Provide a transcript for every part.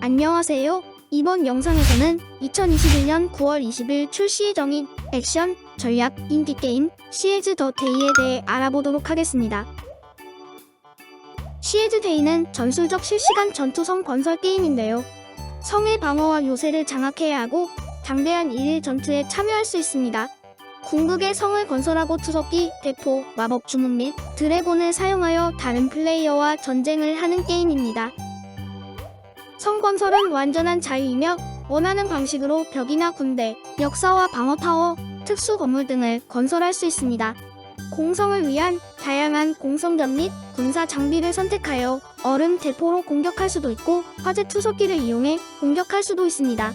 안녕하세요. 이번 영상에서는 2021년 9월 20일 출시 예정인 액션, 전략, 인디게임 시에즈 더 데이에 대해 알아보도록 하겠습니다. 시에즈 데이는 전술적 실시간 전투성 건설 게임인데요. 성의 방어와 요새를 장악해야 하고 장대한 일일 전투에 참여할 수 있습니다. 궁극의 성을 건설하고 투석기, 대포, 마법 주문 및 드래곤을 사용하여 다른 플레이어와 전쟁을 하는 게임입니다. 성 건설은 완전한 자유이며 원하는 방식으로 벽이나 군대, 역사와 방어 타워, 특수 건물 등을 건설할 수 있습니다. 공성을 위한 다양한 공성전 및 군사 장비를 선택하여 얼음 대포로 공격할 수도 있고 화재 투석기를 이용해 공격할 수도 있습니다.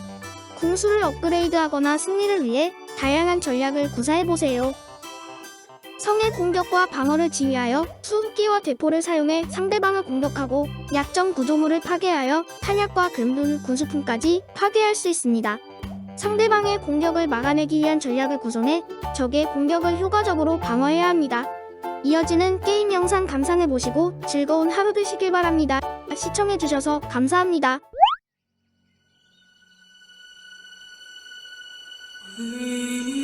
궁수를 업그레이드하거나 승리를 위해 다양한 전략을 구사해보세요. 성의 공격과 방어를 지휘하여 수흡기와 대포를 사용해 상대방을 공격하고 약점 구조물을 파괴하여 탄약과 금분, 군수품까지 파괴할 수 있습니다. 상대방의 공격을 막아내기 위한 전략을 구성해 적의 공격을 효과적으로 방어해야 합니다. 이어지는 게임 영상 감상해보시고 즐거운 하루 되시길 바랍니다. 시청해주셔서 감사합니다. Mm-hmm.